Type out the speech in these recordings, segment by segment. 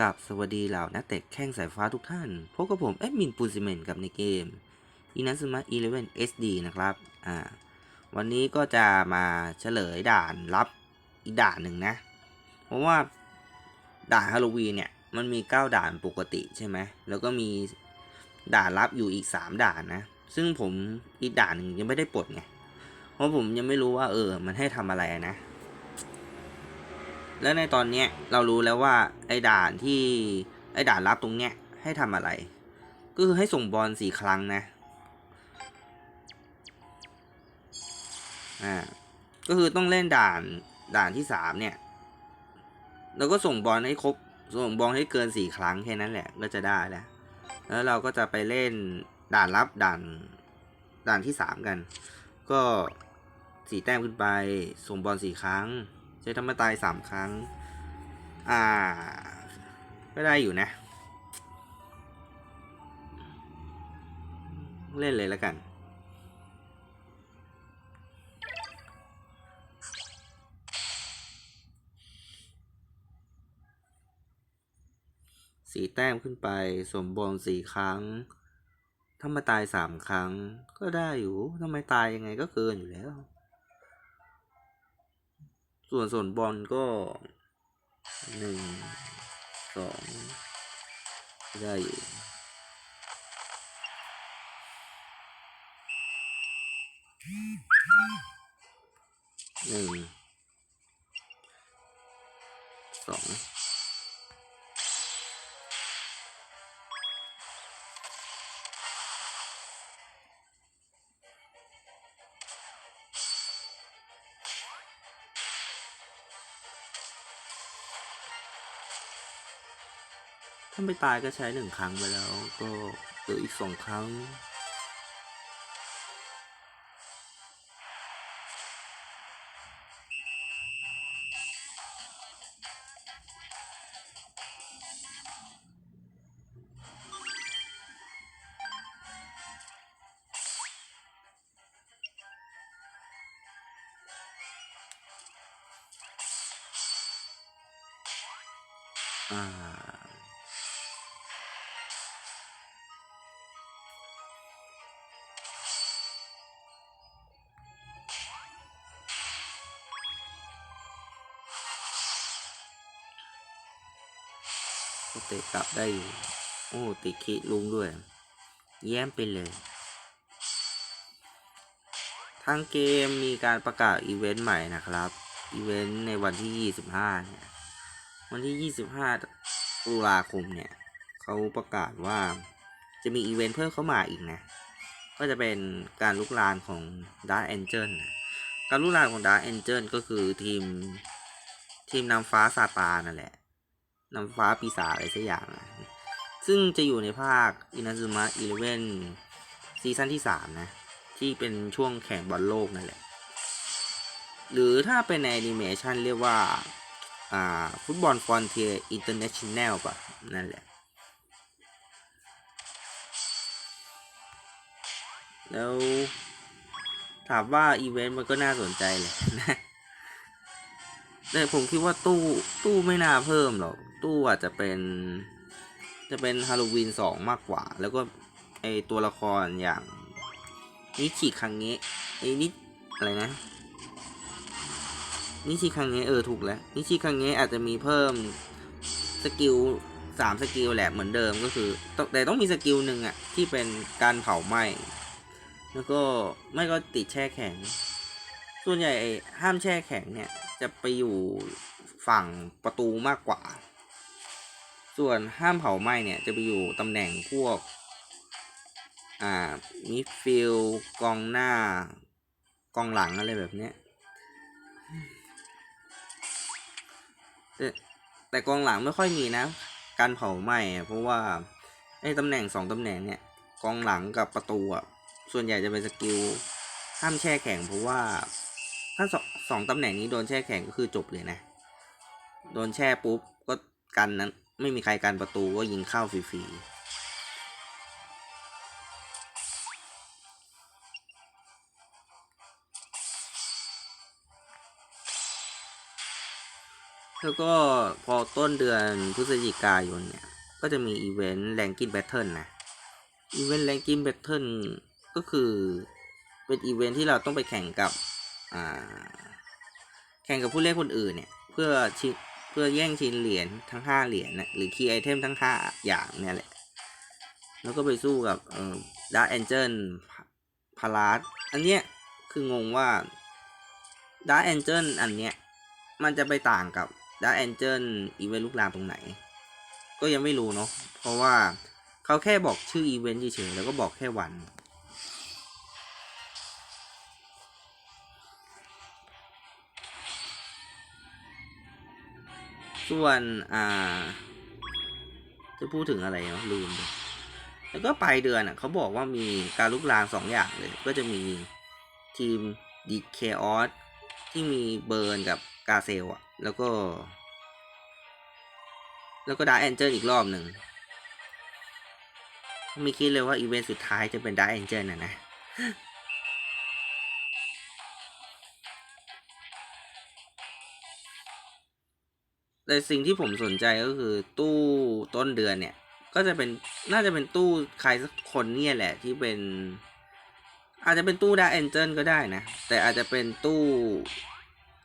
กับสวัสดีเหล่านักเตะแข้งสายฟ้าทุกท่าน พบกับผมแอดมินปูซิเมนกับในเกมอินัสมา11 SD นะครับ อ่า วันนี้ก็จะมาเฉลยด่านลับอีกด่านหนึ่งนะ เพราะว่าด่านฮาโลวีนเนี่ย มันมี 9 ด่านปกติใช่ไหม แล้วก็มีด่านลับอยู่อีก 3 ด่านนะ ซึ่งผมอีกด่านหนึ่งยังไม่ได้ปลดไง เพราะผมยังไม่รู้ว่าเออ มันให้ทำอะไรนะ แล้วในตอนเนี้ยเรารู้แล้วว่าไอ้ด่านที่ไอ้ด่านลับตรงเนี้ยให้ทำอะไร ก็คือให้ส่งบอลสี่ครั้งนะอ่าก็คือต้องเล่นด่านด่านที่สามเนี่ยแล้วก็ส่งบอลให้ครบส่งบอลให้เกินสี่ครั้งแค่นั้นแหละก็จะได้แล้วแล้วเราก็จะไปเล่นด่านลับด่านด่านที่สามกัน ก็สี่แต้มขึ้นไปส่งบอลสี่ครั้ง ใช้ธรรมตายสามครั้ง อ่า ก็ได้อยู่นะ เล่นเลยแล้วกัน สีแต้มขึ้นไป สมบอลสี่ครั้ง ถ้ามาตายสามครั้ง ก็ได้อยู่ ถ้าไม่ตายยังไงก็เกินอยู่แล้ว ส่วนส่วนบอลก็หนึ่งสองได้อยู่หนึ่งสองาไม่ตายก็ใช้หนึ่งครั้งไปแล้ว ก็เหลืออีกสองครั้ง อ่า เตะกลับได้อยู่ โอ้ติดคิลุงด้วย แย้มไปเลย ทางเกมมีการประกาศอีเวนต์ใหม่นะครับ อีเวนต์ในวันที่ 25 เนี่ย วันที่ 25 ตุลาคมเนี่ย เขาประกาศว่าจะมีอีเวนต์เพิ่มเข้ามาอีกนะ ก็จะเป็นการลุกลานของ Dark Angel นะการลุกลานของ Dark Angel ก็คือทีมทีมนำฟ้าซาตานนั่นแหละ น้ำฟ้าปีศาจอะไรสักอย่างนะซึ่งจะอยู่ในภาคอินาซึมะอีเลเวนซีซั่นที่ 3 นะ ที่เป็นช่วงแข่งบอลโลกนั่นแหละ หรือถ้าเป็นในแอนิเมชันเรียกว่า อ่า ฟุตบอลฟอนเทียอินเตอร์เนชั่นแนลป่ะ นั่นแหละ แล้วถามว่าอีเวนต์มันก็น่าสนใจเลยนะ แต่ผมคิดว่าตู้ตู้ไม่น่าเพิ่มหรอก ตู้อาจจะเป็น จะเป็นฮาโลวีนสองมากกว่า แล้วก็ไอตัวละครอย่างนิชิคังเงะไอนิอะไรนะนิชิคังเงะเออถูกแล้วนิชิคังเงะอาจจะมีเพิ่มสกิลสามสกิลแหละเหมือนเดิมก็คือ แต่ต้องมีสกิลหนึ่งอะที่เป็นการเผาไหม้แล้วก็ไม่ก็ติดแช่แข็ง ส่วนใหญ่ไอห้ามแช่แข็งเนี่ย จะไปอยู่ฝั่งประตูมากกว่า ส่วนห้ามเผาไหม้เนี่ยจะไปอยู่ตำแหน่งพวก อ่า มิดฟิลกองหน้า กองหลังอะไรแบบเนี้ยแต่แต่กองหลังไม่ค่อยมีนะ การเผาไหม้เพราะว่าไอ้ตำแหน่งสองตำแหน่งเนี่ยกองหลังกับประตูอะส่วนใหญ่จะเป็นสกิลห้ามแช่แข็งเพราะว่า ถ้าสองสองตำแหน่งนี้โดนแช่แข็งก็คือจบเลยนะ โดนแช่ปุ๊บก็กันนั้น ไม่มีใครกันประตูก็ยิงเข้าฟรีแล้วก็พอต้นเดือนพฤศจิกายนเนี่ย ก็จะมีอีเวนต์แรงกินแบทเทิลนะ อีเวนต์แรงกินแบทเทิลก็คือเป็นอีเวนต์ที่เราต้องไปแข่งกับอ่า แข่งกับผู้เล่นคนอื่นเนี่ย เพื่อชิเพื่อแย่งชิงเหรียญทั้งห้าเหรียญนะหรือคีย์ไอเทมทั้งห้าอย่างเนี่ยแหละ แล้วก็ไปสู้กับเอ่อดาร์แอนเจิลพาราสอันเนี้ยคืองงว่าดาร์แอนเจิลอันเนี้ยมันจะไปต่างกับดาร์แอนเจิลอีเวนต์ลูกลามตรงไหน ก็ยังไม่รู้เนาะเพราะว่าเขาแค่บอกชื่ออีเวนต์เฉยๆแล้วก็บอกแค่วัน ส่วนอ่า จะพูดถึงอะไรเนาะลืม แล้วก็ปลายเดือนอะเขาบอกว่ามีการลุกลามสองอย่างเลย ก็จะมีทีมดีเคออสที่มีเบิร์นกับกาเซลอะ แล้วก็ แล้วก็ดาแอนเจ l อีกรอบหนึ่งไม่คิดเลยว่าอีเวนต์สุดท้ายจะเป็นดาแอนเจ l นะนะ แต่สิ่งที่ผมสนใจก็คือตู้ต้นเดือนเนี่ย ก็จะเป็นน่าจะเป็นตู้ใครสักคนเนี่ยแหละที่เป็น อาจจะเป็นตู้ดาแอนเจิลก็ได้นะ แต่อาจจะเป็นตู้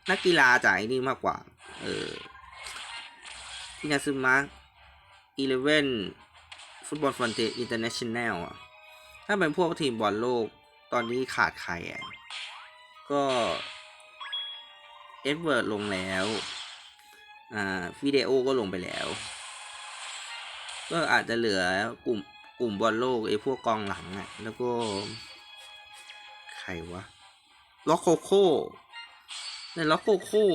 นักกีฬาจากไอ้นี่มากกว่า เออที่นาซึมะอีเลเว่นฟุตบอลฟอนเตอินเตอร์เนชั่นแนลอะถ้าเป็นพวกทีมบอลโลกตอนนี้ขาดใครอะก็เอ็ดเวิร์ดลงแล้ว อ่าฟิเดโอก็ลงไปแล้ว ก็อาจจะเหลือกลุ่มกลุ่มบอลโลกไอ้พวกกองหลังอะแล้วก็ ใครวะล็อกโคโค่ในล็อกโคโค่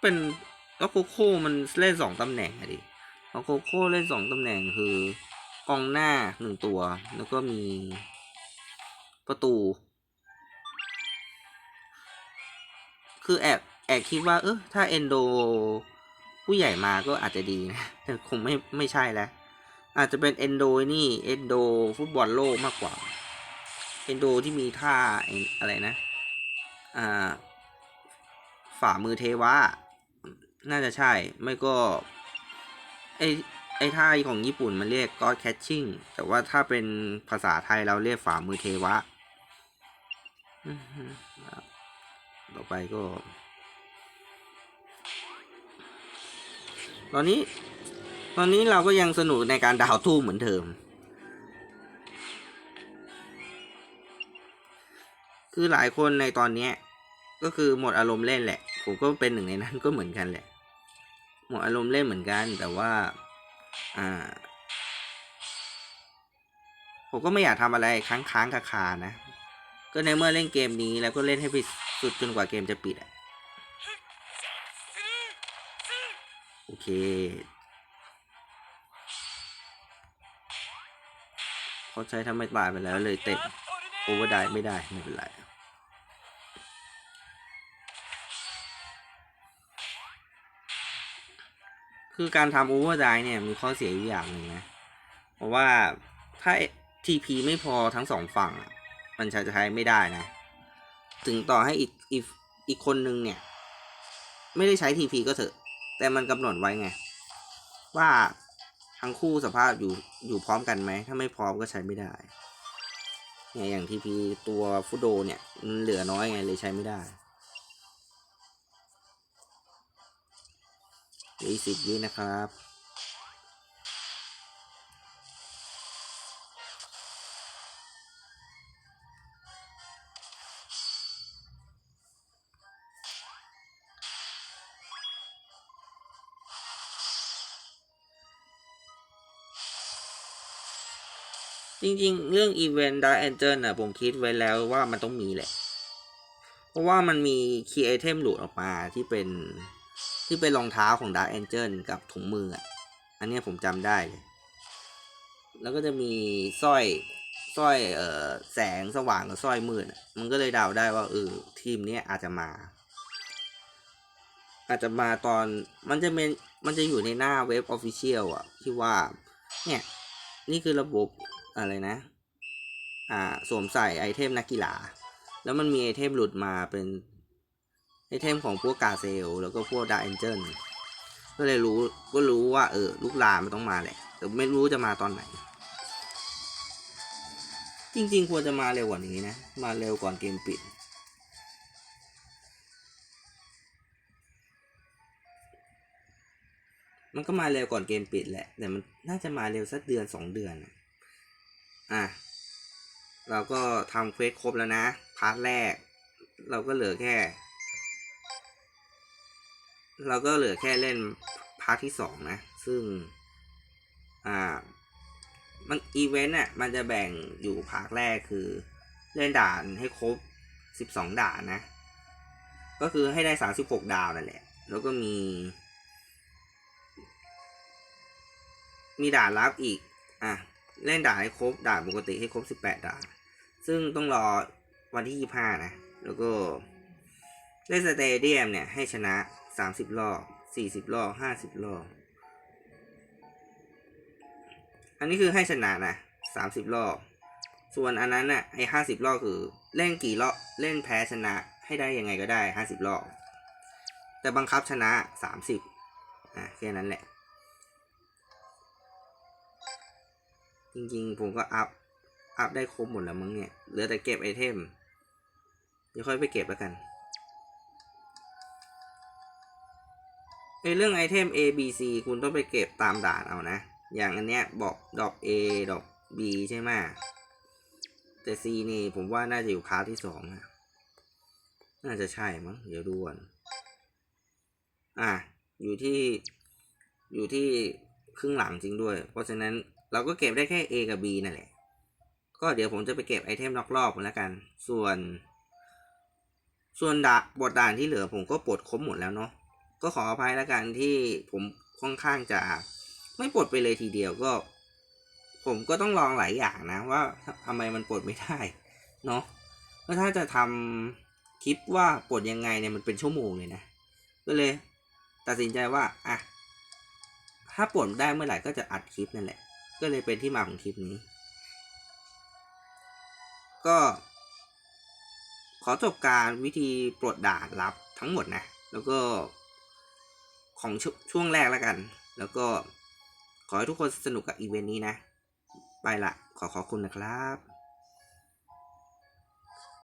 เป็นล็อกโคโค่มันเล่นสองตำแหน่งอะดิล็อกโคโค่เล่นสองตำแหน่งคือกองหน้าหนึ่งตัว แล้วก็มีประตู คือแอบ แอบคิดว่า เออถ้าเอนโดผู้ใหญ่มาก็อาจจะดีนะ แต่คงไม่ไม่ใช่แล้ว อาจจะเป็นเอนโดนี่เอนโดฟุตบอลโลกมากกว่าเอนโดที่มีท่าอะไรนะ อ่า ฝ่ามือเทวะ น่าจะใช่ ไม่ก็ ไอไอท่าของญี่ปุ่นมันเรียก God Catching แต่ว่าถ้าเป็นภาษาไทยเราเรียกฝ่ามือเทวะ ต่อไปก็ ตอนนี้ ตอนนี้เราก็ยังสนุกในการดาวตู้เหมือนเดิม คือหลายคนในตอนนี้ก็คือหมดอารมณ์เล่นแหละ ผมก็เป็นหนึ่งในนั้นก็เหมือนกันแหละ หมดอารมณ์เล่นเหมือนกันแต่ว่า อ่า ผมก็ไม่อยากทำอะไรค้างค้างคาคานะ ก็ในเมื่อเล่นเกมนี้แล้วก็เล่นให้สุดจนกว่าเกมจะปิดอะ เค เขาใช้ทำไม่ตายไปแล้วเลยเตะโอเวอร์ได้ไม่ได้ ไม่เป็นไรคือการทำโอเวอร์ไดเนี่ยมีข้อเสียอยู่อย่างหนึ่งนะ เพราะว่าถ้า TP ไม่พอทั้งสองฝั่ง มันจะใช้ไม่ได้นะ ถึงต่อให้อีกอีกอีกคนนึงเนี่ย ไม่ได้ใช้ TP ก็เถอะ แต่มันกำหนดไว้ไง ว่าทั้งคู่สภาพอยู่อยู่พร้อมกันไหม ถ้าไม่พร้อมก็ใช้ไม่ได้เนี่ยอย่างทีพีตัวฟุโดเนี่ยมันเหลือน้อยไงเลยใช้ไม่ได้ยี่สิบวินะครับ จริงๆ เรื่อง Event Dark Angel น่ะผมคิดไว้แล้วว่ามันต้องมีแหละ เพราะว่ามันมี Key Item หลุดออกมาที่เป็นที่เป็นรองเท้าของ Dark Angel กับถุงมืออะ อันนี้ผมจำได้เลย แล้วก็จะมีสร้อยสร้อยเอ่อแสงสว่างกับสร้อยมืดอมันก็เลยเดาได้ว่าเออทีมเนี้ยอาจจะมา อาจจะมาตอนมันจะเป็นมันจะอยู่ในหน้าเว็บออฟฟิเชียลอะที่ว่า เนี่ย นี่คือระบบ อะไรนะ อ่าสวมใส่ไอเทมนักกีฬา แล้วมันมีไอเทมหลุดมาเป็นไอเทมของพวกกาเซล แล้วก็พวกดาเอนเจิลก็เลยรู้ก็รู้ว่า เออ ลูกลามันต้องมาแหละ แต่ไม่รู้จะมาตอนไหน จริง ๆ ควรจะมาเร็วกว่านี้นะ มาเร็วก่อนเกมปิดมันก็มาเร็วก่อนเกมปิดแหละ แต่มันน่าจะมาเร็วสักเดือนสองเดือนนะ อะเราก็ทำเควสครบแล้วนะ พาร์ทแรก เราก็เหลือแค่ เราก็เหลือแค่เล่นพาร์ทที่สองนะ ซึ่ง อ่า มันอีเวนต์อะ มันจะแบ่งอยู่พาร์ทแรกคือเล่นด่านให้ครบสิบสองด่านนะ ก็คือให้ได้สามสิบหกดาวนั่นแหละ แล้วก็มี มีด่านลับอีก อะ เล่นด่านให้ครบด่านปกติให้ครบสิบแปดด่าน ซึ่งต้องรอวันที่ยี่ห้านะ แล้วก็เล่นสเตเดียมเนี่ยให้ชนะสามสิบรอบสี่สิบรอบห้าสิบรอบ อันนี้คือให้ชนะนะสามสิบรอบ ส่วนอันนั้นน่ะไอ้ห้าสิบรอบคือเล่นกี่รอบเล่นแพ้ชนะให้ได้ยังไงก็ได้ห้าสิบรอบ แต่บังคับชนะสามสิบอะแค่นั้นแหละ จริงๆ ผมก็อัพ อัพได้ครบหมดแล้วมั้งเนี่ย เหลือแต่เก็บไอเทม เดี๋ยวค่อยไปเก็บแล้วกันในเรื่องไอเทม A B C คุณต้องไปเก็บตามด่านเอานะ อย่างอันเนี้ยบอกดอก A ดอก B ใช่ไหมแต่ C นี่ผมว่าน่าจะอยู่พาร์ทที่สองอะน่าจะใช่มั้ง เดี๋ยวดูก่อน อะ อยู่ที่ อยู่ที่ครึ่งหลังจริงด้วย เพราะฉะนั้น เราก็เก็บได้แค่ A กับ B นั่นแหละ ก็เดี๋ยวผมจะไปเก็บไอเทมนอกรอบแล้วกัน ส่วน ส่วนดาบทด่านที่เหลือผมก็ปลดครบหมดแล้วเนาะ ก็ขออภัยแล้วกันที่ผมค่อนข้างจะไม่ปลดไปเลยทีเดียวก็ ผมก็ต้องลองหลายอย่างนะว่าทำไมมันปลดไม่ได้เนาะก็ถ้าจะทำคลิปว่าปลดยังไงเนี่ยมันเป็นชั่วโมงเลยนะ ก็เลย ตัดสินใจว่าอะถ้าปลดได้เมื่อไหร่ก็จะอัดคลิปนั่นแหละ ก็เลยเป็นที่มาของคลิปนี้ ก็ ขอจบการวิธีปลดด่านลับทั้งหมดนะ แล้วก็ของชช่วงแรกแล้วกัน แล้วก็ขอให้ทุกคนสนุกกับอีเวนต์นี้นะ ไปละ ขอขอบคุณนะครับ